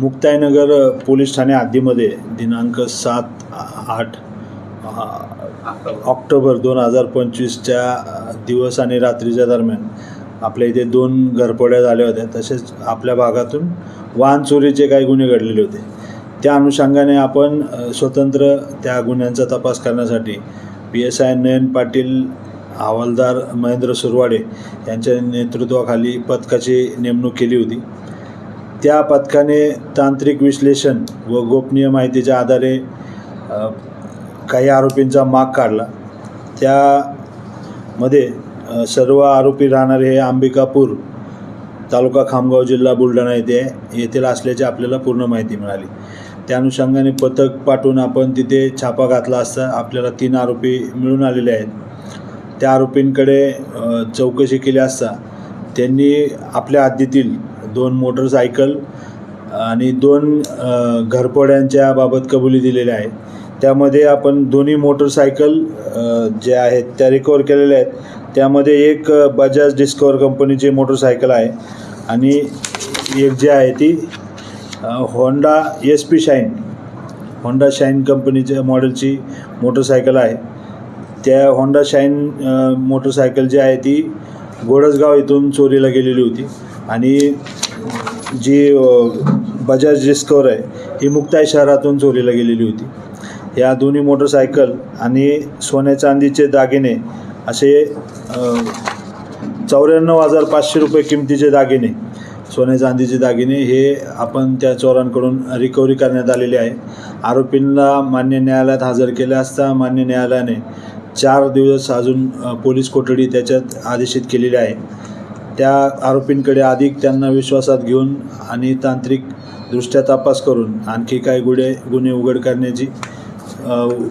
Muktainagar police Thane हद्दीमध्ये दिनांक सात आठ ऑक्टोबर दोन हजार पंचवीसच्या दिवस आणि रात्रीच्या दरम्यान आपल्या इथे दोन घरपोड्या झाल्या होत्या. तसेच आपल्या भागातून वाहन चोरीचे काही गुन्हे घडलेले होते. त्या अनुषंगाने आपण स्वतंत्र त्या गुन्ह्यांचा तपास करण्यासाठी P S I Nayan Patil हवालदार महेंद्र सुरवाडे यांच्या नेतृत्वाखाली पथकाची नेमणूक केली होती. त्या पथकाने तांत्रिक विश्लेषण व गोपनीय माहितीच्या आधारे काही आरोपींचा माग काढला. त्यामध्ये सर्व आरोपी राहणारे हे अंबिकापूर तालुका खामगाव जिल्हा बुलढाणा येथे येथील असल्याची आपल्याला पूर्ण माहिती मिळाली. त्या अनुषंगाने पथक पाठवून आपण तिथे छापा घातला असता आपल्याला तीन आरोपी मिळून आलेले आहेत. त्या आरोपींकडे चौकशी केली असता त्यांनी आपल्या हद्दीतील दोन मोटरसायकल आणि दोन घरपोड्यांच्या बाबत कबुली दिलेल्या आहे त्यामध्ये आपण दोन्ही मोटरसायकल जे आहेत त्या रिकवर केलेल्या आहेत. त्यामध्ये एक बजाज डिस्कवर कंपनीची मोटरसायकल आहे आणि एक जी आहे ती Honda S P Shine Honda Shine कंपनीच्या मॉडेलची मोटरसायकल आहे. त्या होंडा शाईन मोटरसायकल जी आहे ती गोडसगाव इथून चोरीला गेलेली होती. आणि जी बजाज डिस्कवर आहे ही मुक्ताई शहरातून चोरीला गेलेली होती. या दोन्ही मोटरसायकल आणि सोन्या चांदीचे दागिने असे चौऱ्याण्णव हजार पाचशे रुपये किमतीचे दागिने सोने चांदीचे दागिने हे आपण त्या चोरांकडून रिकव्हरी करण्यात आलेले आहे. आरोपींना मान्य न्यायालयात हजर केले असता मान्य न्यायालयाने चार दिवस अजून पोलीस कोठडी त्याच्यात आदेशित केलेली आहे. त्या आरोपींकडे अधिक त्यांना विश्वासात घेऊन आणि तांत्रिकदृष्ट्या तपास करून आणखी काही गुन्हे गुन्हे उघड करण्याची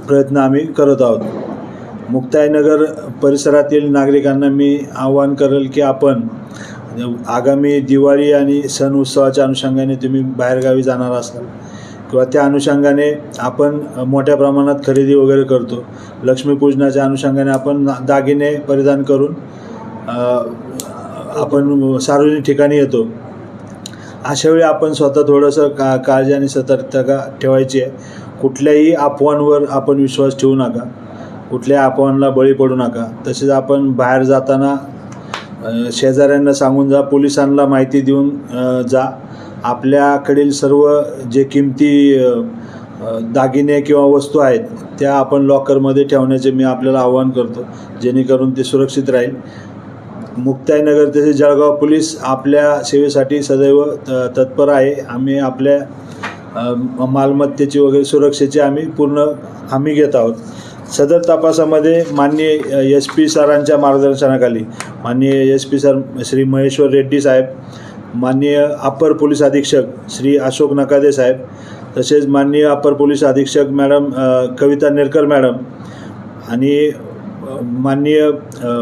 प्रयत्न आम्ही करत आहोत. मुक्ताईनगर परिसरातील नागरिकांना मी आवाहन करेल की आपण आगामी दिवाळी आणि सण उत्सवाच्या अनुषंगाने तुम्ही बाहेरगावी जाणार असाल किंवा त्या अनुषंगाने आपण मोठ्या प्रमाणात खरेदी वगैरे करतो. लक्ष्मीपूजनाच्या अनुषंगाने आपण ना- दागिने परिधान करून आपण सार्वजनिक ठिकाणी येतो. अशा वेळी आपण स्वतः थोडंसं का काळजी आणि सतर्कता ठेवायची आहे. कुठल्याही अफवांवर आपण विश्वास ठेवू नका. कुठल्याही अफवांना बळी पडू नका. तसेच आपण बाहेर जाताना शेजाऱ्यांना सांगून जा पोलिसांना माहिती देऊन जा. आपल्याकडील सर्व जे किमती दागिने किंवा वस्तू आहेत त्या आपण लॉकरमध्ये ठेवण्याचे मी आपल्याला आवाहन करतो. जेणेकरून ते सुरक्षित राहील. मुक्ताईनगर तसेच जळगाव पोलीस आपल्या सेवेसाठी सदैव तत्पर आहे. आम्ही आपल्या मालमत्तेची वगैरे सुरक्षेची आम्ही पूर्ण हमी घेत आहोत. सदर तपासामध्ये माननीय एस पी सरांच्या मार्गदर्शनाखाली माननीय S P sir Shri Maheshwar Reddy साहेब माननीय अप्पर पोलीस अधीक्षक श्री अशोक नकादे साहेब तसेच माननीय अप्पर पोलीस अधीक्षक मॅडम कविता नेरकर मॅडम आणि माननीय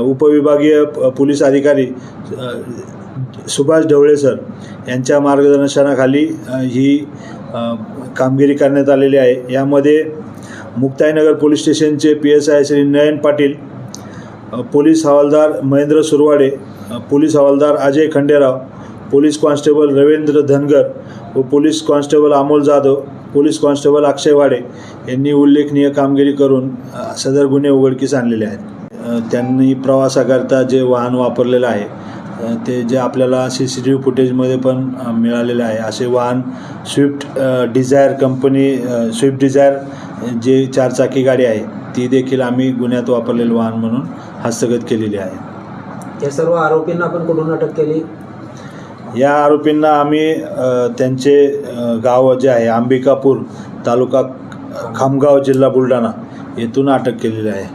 उपविभागीय प- पोलीस अधिकारी सुभाष ढवळे सर यांच्या मार्गदर्शनाखाली ही कामगिरी करण्यात आलेली आहे. यामध्ये मुक्ताईनगर पोलीस स्टेशनचे P S I Shri Nayan Patil police हवालदार महेंद्र सुरवाडे पोलीस हवालदार अजय खंडेराव पोलीस कॉन्स्टेबल रवींद्र धनगर व police constable Amol Jadhav police constable Akshay Wade यांनी उल्लेखनीय कामगिरी करून सदर गुन्हे उघडकीस आणलेले आहेत. त्यांनी प्रवासाकरता जे वाहन वापरलेलं आहे ते जे आपल्याला सी सी टी व्ही फुटेजमध्ये पण मिळालेलं मिळालेले आहे असे वाहन Swift Dzire company Swift Dzire जे चारचाकी गाडी आहे ती देखील आम्ही गुन्ह्यात वापरलेलं वाहन म्हणून हस्तगत केलेली आहे. या सर्व आरोपींना आपण कुठून अटक केली? या आरोपींना आम्ही त्यांचे गाव जे आहे अंबिकापूर तालुका खामगाव जिल्हा बुलढाणा येथून अटक केलेली आहे.